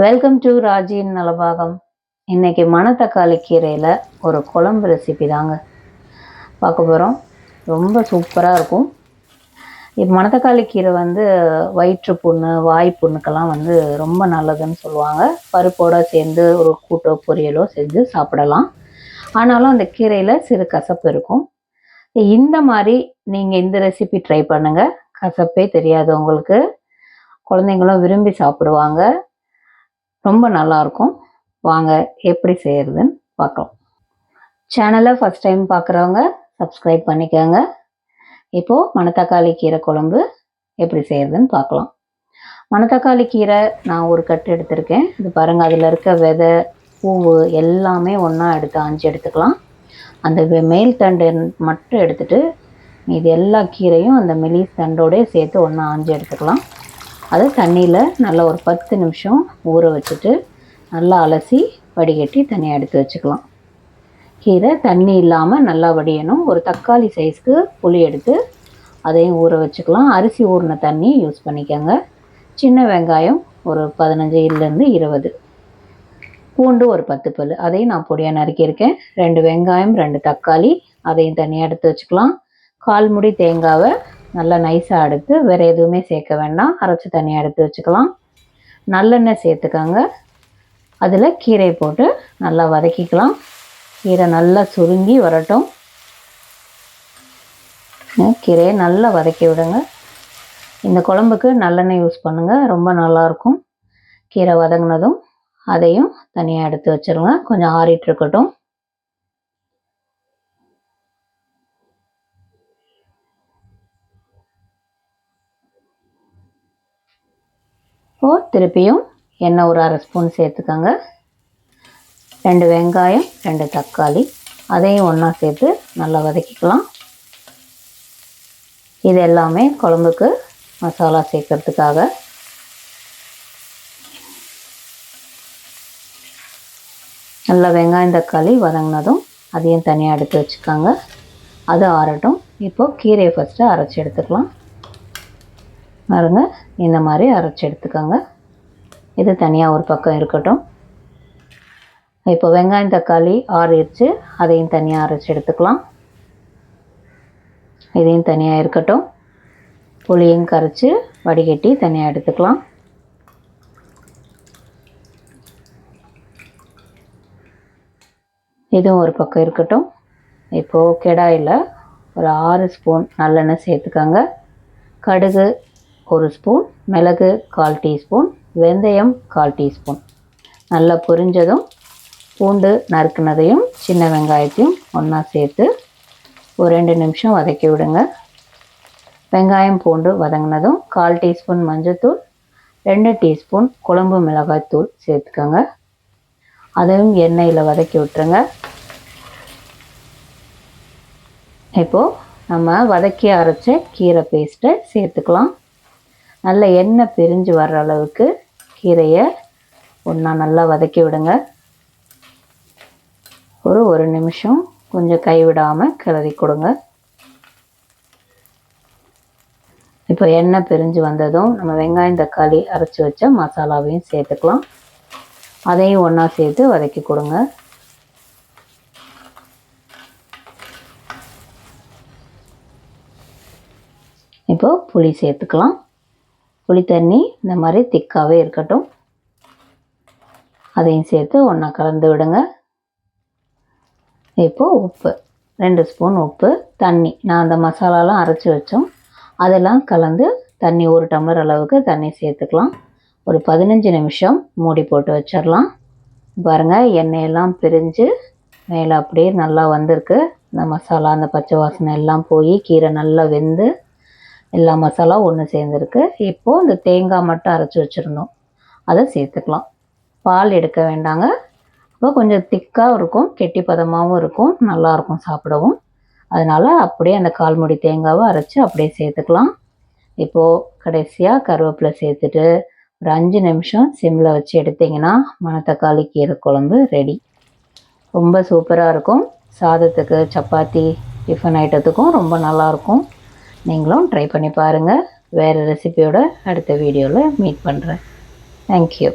Welcome to ராஜின் Nalabagam இன்னைக்கு மணத்தக்காளி கீரையில் ஒரு குழம்பு ரெசிபி தாங்க. பார்க்க போகிறோம் ரொம்ப சூப்பராக இருக்கும். இப்போ மணத்தக்காளி கீரை வந்து வயிற்று புண்ணு வாய் புண்ணுக்கெல்லாம் வந்து ரொம்ப நல்லதுன்னு சொல்லுவாங்க. பருப்போடு சேர்ந்து ஒரு கூட்டோ பொரியலோ செஞ்சு சாப்பிடலாம். ஆனாலும் அந்த கீரையில் சிறு கசப்பு இருக்கும். இந்த மாதிரி நீங்கள் இந்த ரெசிபி ட்ரை பண்ணுங்கள் கசப்பே தெரியாது உங்களுக்கு. குழந்தைங்களும் விரும்பி சாப்பிடுவாங்க. ரொம்ப நல்லாயிருக்கும் வாங்க எப்படி செய்கிறதுன்னு பார்க்கலாம் சேனலை ஃபஸ்ட் டைம் பார்க்குறவங்க சப்ஸ்கிரைப் பண்ணிக்கோங்க. இப்போது மணத்தக்காளி கீரை குழம்பு எப்படி செய்கிறதுன்னு பார்க்கலாம் மணத்தக்காளி கீரை நான் ஒரு கட்டு எடுத்திருக்கேன். இது பாருங்கள் அதில் இருக்க விதை பூவு எல்லாமே ஒன்றா எடுத்து அஞ்சு எடுத்துக்கலாம். அந்த மேல் தண்டு மட்டும் எடுத்துட்டு இது எல்லா கீரையும் அந்த மெலிஸ் தண்டோடய சேர்த்து ஒன்றா ஆஞ்சு எடுத்துக்கலாம். அதை தண்ணியில் நல்லா ஒரு பத்து நிமிஷம் ஊற வச்சுட்டு நல்லா அலசி வடிகட்டி தனியாக எடுத்து வச்சுக்கலாம். கீரை தண்ணி இல்லாமல் நல்லா வடியணும். ஒரு தக்காளி சைஸ்க்கு புளி எடுத்து அதையும் ஊற வச்சுக்கலாம். அரிசி ஊறின தண்ணி யூஸ் பண்ணிக்கோங்க. சின்ன வெங்காயம் ஒரு பதினஞ்சு இல்லைருந்து இருபது. பூண்டு ஒரு பத்து பல். அதையும் நான் பொடியாக நறுக்கியிருக்கேன் ரெண்டு வெங்காயம் ரெண்டு தக்காளி அதையும் தனியாக எடுத்து வச்சுக்கலாம். கால் முடி தேங்காவை நல்லா நைஸாக எடுத்து வேறு எதுவுமே சேர்க்க வேண்டாம். அரைச்சி தனியாக எடுத்து வச்சுக்கலாம். நல்லெண்ணெய் சேர்த்துக்கோங்க. அதில் கீரை போட்டு நல்லா வதக்கிக்கலாம். கீரை நல்லா சுருங்கி வரட்டும். கீரையை நல்லா வதக்கி விடுங்க. இந்த குழம்புக்கு நல்லெண்ணெய் யூஸ் பண்ணுங்கள் ரொம்ப நல்லாயிருக்கும் கீரை வதங்கினதும் அதையும் தனியாக எடுத்து வச்சுருங்க. கொஞ்சம் ஆறிட்டு இருக்கட்டும். இப்போது திருப்பியும் எண்ணெய் ஒரு அரை ஸ்பூன் சேர்த்துக்கோங்க. ரெண்டு வெங்காயம் ரெண்டு தக்காளி. அதையும் ஒன்றா சேர்த்து நல்லா வதக்கிக்கலாம். இது எல்லாமே குழம்புக்கு மசாலா சேர்க்கறதுக்காக. நல்லா வெங்காயம் தக்காளி வதங்கினதும் அதையும் தனியாக எடுத்து வச்சுக்கோங்க. அது ஆறட்டும். இப்போது கீரையை ஃபஸ்ட்டு அரைச்சி எடுத்துக்கலாம். பாருங்க. இந்த மாதிரி அரைச்சி எடுத்துக்கோங்க. இது தனியாக ஒரு பக்கம் இருக்கட்டும். இப்போ வெங்காயம் தக்காளி ஆறிடுச்சு. அதையும் தனியாக அரைச்சி எடுத்துக்கலாம். இதையும் தனியாக இருக்கட்டும். புளியும் கரைச்சி வடிகட்டி தனியாக எடுத்துக்கலாம். இதுவும் ஒரு பக்கம் இருக்கட்டும். இப்போது கெடாயில் ஒரு ஆறு ஸ்பூன் நல்லெண்ணெய் சேர்த்துக்கோங்க. கடுகு ஒரு ஸ்பூன் மிளகு கால் டீஸ்பூன் வெந்தயம் கால் டீஸ்பூன். நல்லா பொரிஞ்சதும் பூண்டு நறுக்குனதையும் சின்ன வெங்காயத்தையும் ஒன்றா சேர்த்து ஒரு ரெண்டு நிமிஷம் வதக்கி விடுங்க. வெங்காயம் பூண்டு வதங்கினதும் கால் டீஸ்பூன் மஞ்சத்தூள் ரெண்டு டீஸ்பூன் குழம்பு மிளகாய் தூள் சேர்த்துக்கோங்க. அதையும் எண்ணெயில் வதக்கி விட்டுருங்க. இப்போது நம்ம வதக்கி அரைச்ச கீரை பேஸ்ட்டை சேர்த்துக்கலாம். நல்ல எண்ணெய் பிரிஞ்சு வர்ற அளவுக்கு கீரையை ஒன்றா நல்லா வதக்கி விடுங்க. ஒரு ஒரு நிமிஷம் கொஞ்சம் கைவிடாமல் கிளறி கொடுங்க. இப்போ எண்ணெய் பிரிஞ்சு வந்ததும் நம்ம வெங்காயம் தக்காளி அரைச்சி வச்ச மசாலாவையும் சேர்த்துக்கலாம். அதையும் ஒன்றா சேர்த்து வதக்கி கொடுங்க. இப்போ புளி சேர்த்துக்கலாம். புளி தண்ணி இந்த மாதிரி திக்காகவே இருக்கட்டும். அதையும் சேர்த்து ஒன்றா கலந்து விடுங்க. இப்போது உப்பு ரெண்டு ஸ்பூன் உப்பு தண்ணி. நான் அந்த மசாலாலாம் அரைச்சி வச்சோம். அதெல்லாம் கலந்து தண்ணி ஒரு டம்ளர் அளவுக்கு தண்ணி சேர்த்துக்கலாம். ஒரு பதினஞ்சு நிமிஷம் மூடி போட்டு வச்சிடலாம். பாருங்கள் எண்ணெயெல்லாம் பிரிஞ்சு மேலே அப்படியே நல்லா வந்திருக்கு. இந்த மசாலா அந்த பச்சை வாசனை எல்லாம் போய் கீரை நல்லா வெந்து எல்லா மசாலா ஒன்று சேர்ந்துருக்கு. இப்போது இந்த தேங்காய் மட்டும் அரைச்சி வச்சுருந்தோம் அதை சேர்த்துக்கலாம். பால் எடுக்க வேண்டாங்க. இப்போ கொஞ்சம் திக்காக இருக்கும் கெட்டி பதமாகவும் இருக்கும் நல்லாயிருக்கும் சாப்பிடவும். அதனால் அப்படியே அந்த கால்முடி தேங்காவை அரைச்சி அப்படியே சேர்த்துக்கலாம். இப்போது கடைசியாக கருவேப்பிலை சேர்த்துட்டு ஒரு அஞ்சு நிமிஷம் சிம்மில் வச்சு எடுத்திங்கன்னா மணத்தக்காளி கீரை குழம்பு ரெடி ரொம்ப சூப்பராக இருக்கும். சாதத்துக்கு சப்பாத்தி டிஃபன் ஐட்டத்துக்கும் ரொம்ப நல்லாயிருக்கும் நீங்களும் ட்ரை பண்ணி பாருங்கள் வேறு ரெசிபியோட அடுத்த வீடியோவில் மீட் பண்ணுறேன் தேங்க்யூ